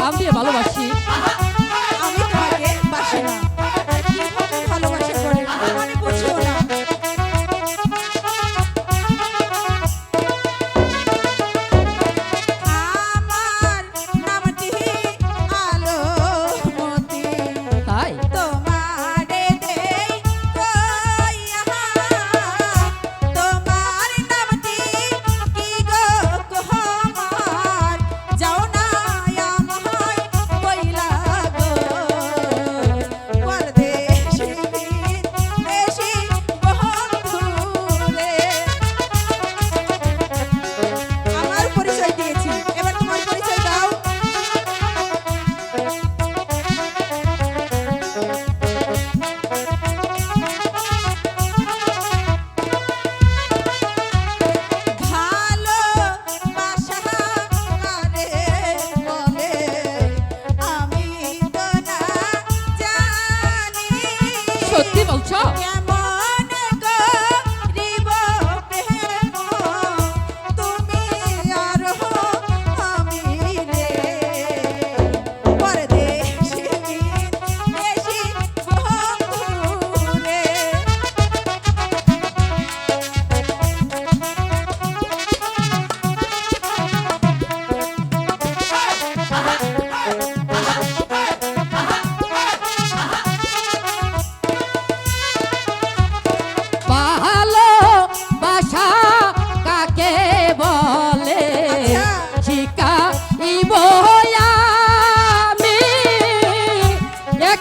প্রাণ দিয়ে ভালোবাসি।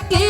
aquí